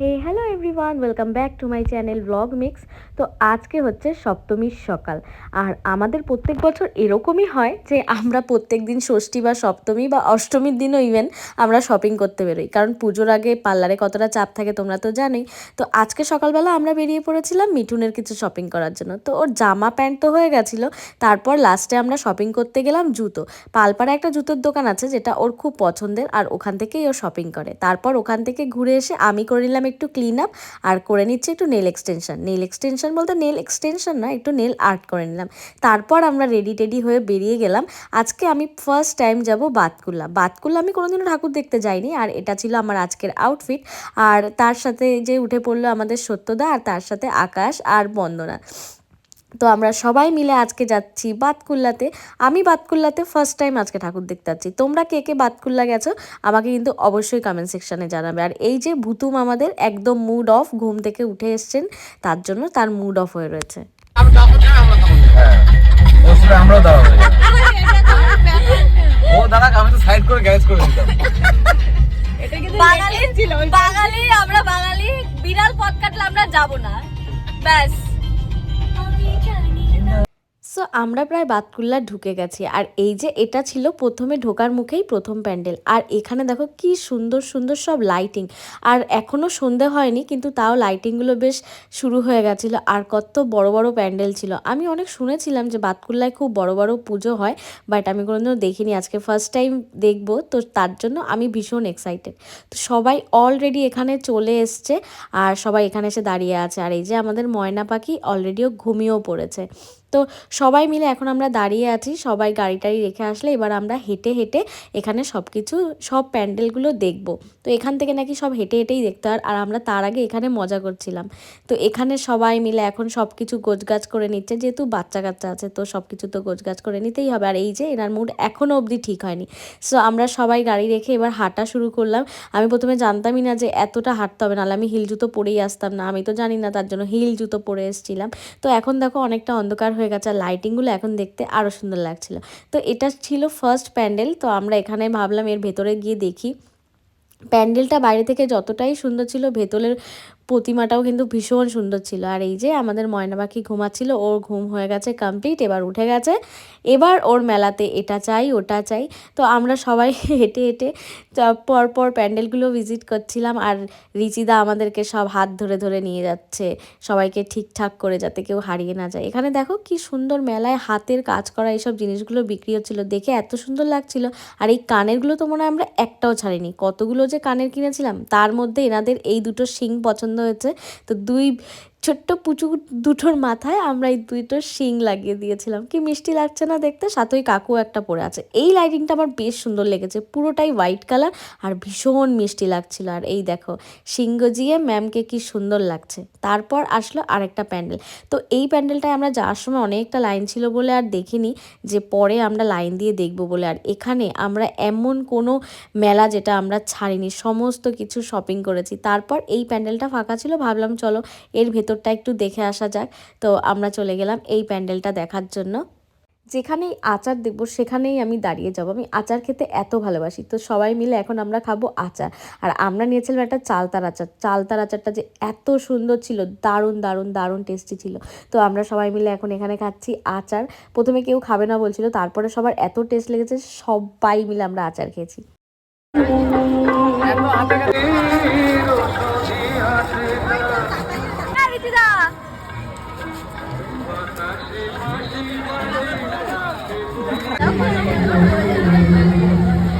Hey hello everyone welcome back to my channel vlog mix তো আজকে হচ্ছে সপ্তমীর সকাল। আর আমাদের প্রত্যেক বছর এরকমই হয় যে আমরা প্রত্যেক দিন ষষ্ঠী বা সপ্তমী বা অষ্টমীর দিনও ইভেন আমরা শপিং করতে বেরোই। কারণ পুজোর আগে পার্লারে কতটা চাপ থাকে তোমরা তো জানোই। তো আজকে সকালবেলা আমরা বেরিয়ে পড়েছিলাম মিঠুনের কিছু শপিং করার জন্য। তো ওর জামা প্যান্ট তো হয়ে গেছিল, তারপর লাস্টে আমরা শপিং করতে গেলাম জুতো। পালপাড়া একটা জুতোর দোকান আছে, যেটা ওর খুব পছন্দের, আর ওখান থেকেই ও শপিং করে। তারপর ওখান থেকে ঘুরে এসে আমি করে নিলাম একটু ক্লিন আপ আর করে নিচ্ছি একটু নেল এক্সটেনশন নেল এক্সটেনশন বলতে নেল এক্সটেনশন না, একটু নেল আর্ট করে নিলাম। তারপর আমরা রেডি টেডি হয়ে বেরিয়ে গেলাম। আজকে আমি ফার্স্ট টাইম যাব বাতকুল্লা। বাতকুল্লা আমি কোনোদিনও ঠাকুর দেখতে যাইনি আর এটা ছিল আমার আজকের আউটফিট আর তার সাথে যে উঠে পড়ল আমাদের সত্যদা আর তার সাথে আকাশ আর বন্দনা। তো আমরা সবাই মিলে আজকে যাচ্ছি বাতকুল্লাতে। আমি বাতকুল্লাতে ফার্স্ট টাইম আজকে ঠাকুর দেখতে যাচ্ছি। তোমরা কে কে বাতকুল্লা গেছো আমাকে কিন্তু অবশ্যই কমেন্ট সেকশানে জানাবে। আর এই যে ভুতুম আমাদের একদম মুড অফ ঘুম থেকে উঠে এসছেন তার জন্য তার মুড অফ হয়ে রয়েছে। হ্যাঁ। ওর আমরাও দাঁড়াবো ও দাঁড়া আমি তো সাইড করে গ্যারেজ করে দিতাম। বাঙালি বাঙালি আমরা বাঙালি। বিড়াল পথ কাটলে আমরা যাব না। ব্যাস। সো আমরা প্রায় বাতকুল্লা ঢুকে গেছি। আর এই যে এটা ছিল প্রথমে ঢোকার মুখেই প্রথম প্যান্ডেল। আর এখানে দেখো কি সুন্দর সুন্দর সব লাইটিং আর এখনও সন্ধে হয়নি, কিন্তু তাও লাইটিংগুলো বেশ শুরু হয়ে গেছিল। আর কত বড় বড় প্যান্ডেল ছিল। আমি অনেক শুনেছিলাম যে বাতকুল্লায় খুব বড় বড় পুজো হয় বাট আমি কোনোদিনও দেখিনি। আজকে ফার্স্ট টাইম দেখব, তো তার জন্য আমি ভীষণ এক্সাইটেড তো সবাই অলরেডি এখানে চলে এসছে, আর সবাই এখানে এসে দাঁড়িয়ে আছে। আর এই যে আমাদের ময়না পাখি অলরেডিও ঘুমিয়েও পড়েছে। তো সবাই মিলে এখন আমরা দাঁড়িয়ে আছি, সবাই গাড়ি টাড়ি রেখে আসলে এবার আমরা হেঁটে হেঁটে এখানে সব কিছু সব প্যান্ডেলগুলো দেখব। তো এখান থেকে নাকি সব হেঁটে হেঁটেই দেখতে হয়, আর আমরা তার আগে এখানে মজা করছিলাম। তো এখানে সবাই মিলে এখন সব কিছু গোছগাছ করে নিচ্ছে, যেহেতু বাচ্চা কাচ্চা আছে, তো সব কিছু তো গোছগাছ করে নিতেই হবে। আর এই যে এনার মুড এখনও অবধি ঠিক হয়নি। সো আমরা সবাই গাড়ি রেখে এবার হাঁটা শুরু করলাম। আমি প্রথমে জানতামই না যে এতটা হাঁটতে হবে, নাহলে আমি হিল জুতো পরেই আসতাম না, আমি তো জানি না তার জন্য হিল জুতো পরে এসেছিলাম। তো এখন দেখো অনেকটা অন্ধকার হয়ে গেছে লাইটিংগুলো এখন দেখতে আরও সুন্দর লাগছিল। তো এটা ছিল ফার্স্ট প্যান্ডেল তো আমরা এখানে ভাবলাম এর ভেতরে গিয়ে দেখি। প্যান্ডেলটা বাইরে থেকে যতটাই সুন্দর ছিল, ভেতরের প্রতিমাটাও কিন্তু ভীষণ সুন্দর ছিল। আর এই যে আমাদের ময়না পাখি ঘুমাচ্ছিল, ওর ঘুম হয়ে গেছে কমপ্লিট এবার উঠে গেছে। এবার ওর মেলাতে এটা চাই, ওটা চাই। তো আমরা সবাই হেঁটে হেঁটে পর পর প্যান্ডেলগুলো ভিজিট করছিলাম আর রিচিদা আমাদেরকে সব হাত ধরে ধরে নিয়ে যাচ্ছে। সবাইকে ঠিকঠাক করে যাতে কেউ হারিয়ে না যায়। এখানে দেখো কি সুন্দর মেলায় হাতের কাজ করা এইসব জিনিসগুলো বিক্রি হচ্ছিল। দেখে এত সুন্দর লাগছিল। আর এই কানেরগুলো তো মনে হয় আমরা একটাও ছাড়িনি। কতগুলো যে কানের কিনেছিলাম, তার মধ্যে এনাদের এই দুটো শিং পছন্দ হয়েছে। তো দুই ছোট্ট পুচু দুটোর মাথায় আমরা এই দুটো শিং লাগিয়ে দিয়েছিলাম। কি মিষ্টি লাগছে না দেখতে? সাথে কাকু একটা পরে আছে। এই লাইটিংটা আমার বেশ সুন্দর লেগেছে। পুরোটাই হোয়াইট কালার আর ভীষণ মিষ্টি লাগছিল। আর এই দেখো, শিং গজিয়ে ম্যামকে কি সুন্দর লাগছে। তারপর আসলো আরেকটা প্যান্ডেল। তো এই প্যান্ডেলটায় আমরা যাওয়ার সময় অনেকটা লাইন ছিল বলে আর দেখিনি যে পরে আমরা লাইন দিয়ে দেখব বলে। আর এখানে আমরা এমন কোনো মেলা যেটা আমরা ছাড়িনি, সমস্ত কিছু শপিং করেছি। তারপর এই প্যান্ডেলটা ফাঁকা ছিল, ভাবলাম চলো এর ভেতরটা একটু দেখে আসা যাক। তো আমরা চলে গেলাম এই প্যান্ডেলটা দেখার জন্য। যেখানেই আচার দেখব সেখানেই আমি দাঁড়িয়ে যাব। আমি আচার খেতে এত ভালোবাসি। তো সবাই মিলে এখন আমরা খাব আচার। আর আমরা নিয়েছিলাম একটা চালতার আচার। চালতার আচারটা যে এত সুন্দর ছিল, দারুণ দারুণ দারুণ টেস্টি ছিল। তো আমরা সবাই মিলে এখন এখানে খাচ্ছি আচার। প্রথমে কেউ খাবে না বলছিল, তারপরে সবার এত টেস্ট লেগেছে, সবাই মিলে আমরা আচার খেয়েছি।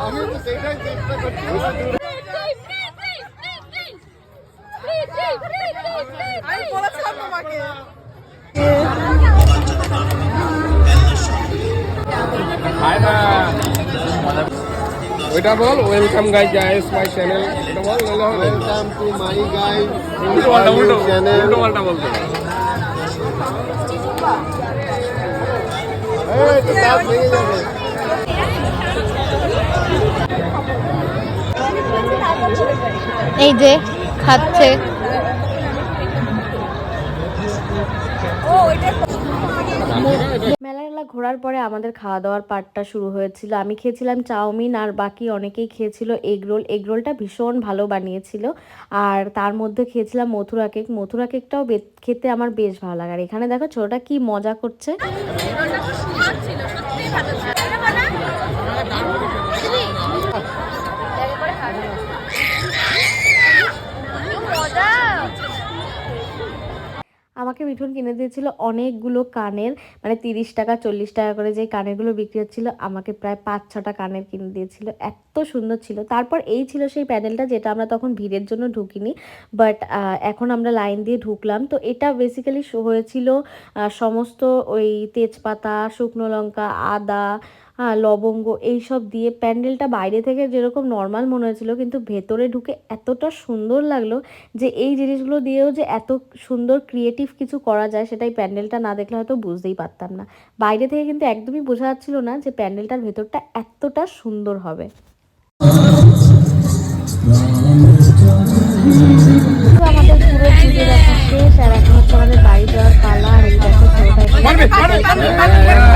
আমি বলেছিলাম তোমাকে খায় না ওইটা বল welcome guys guys my channel welcome to my উল্টো চ্যানেল এই যে, খাচ্ছে। মেলা ঘোরার পরে আমাদের খাওয়া দাওয়ার পার্টটা শুরু হয়েছিল। আমি খেয়েছিলাম চাউমিন আর বাকি অনেকেই খেয়েছিল এগ রোল। এগ রোলটা ভীষণ ভালো বানিয়েছিল। আর তার মধ্যে খেয়েছিলাম মথুরা কেক। মথুরা কেকটাও খেতে আমার বেশ ভালো লাগে। আর এখানে দেখো ছোটটা কি মজা করছে। আমাকে মিঠুন কিনে দিয়েছিল অনেকগুলো কানের মানে তিরিশ টাকা, চল্লিশ টাকা করে যে কানেরগুলো বিক্রি হচ্ছিল, আমাকে প্রায় পাঁচ, ছটা কানের কিনে দিয়েছিল। এত সুন্দর ছিল। তারপর এই ছিল সেই প্যানেলটা যেটা আমরা তখন ভিড়ের জন্য ঢুকিনি বাট এখন আমরা লাইন দিয়ে ঢুকলাম। তো এটা বেসিক্যালি হয়েছিল সমস্ত ওই তেজপাতা, শুকনো লঙ্কা, আদা লবঙ্গ এইসব দিয়ে প্যান্ডেলটা বাইরে থেকে যেরকম নর্মাল মনে হয়েছিল কিন্তু ভেতরে ঢুকে এতটা সুন্দর লাগল যে এই জিনিসগুলো দিয়েও যে এত সুন্দর ক্রিয়েটিভ কিছু করা যায় সেটাই প্যান্ডেলটা না দেখলে হয়তো বুঝতেই পারতাম না। বাইরে থেকে কিন্তু একদমই বোঝা যাচ্ছিল না যে প্যান্ডেলটার ভেতরটা এতটা সুন্দর হবে। আমাদের পুরো পুজো দেখা শেষ আর এখন হচ্ছে আমাদের বাড়ি যাওয়ার পালা আর এই দেখো ছোটটা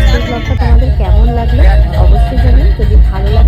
আজকের ব্লগটা তোমাদের কেমন লাগল? অবশ্যই জানিও। যদি ভালো লাগে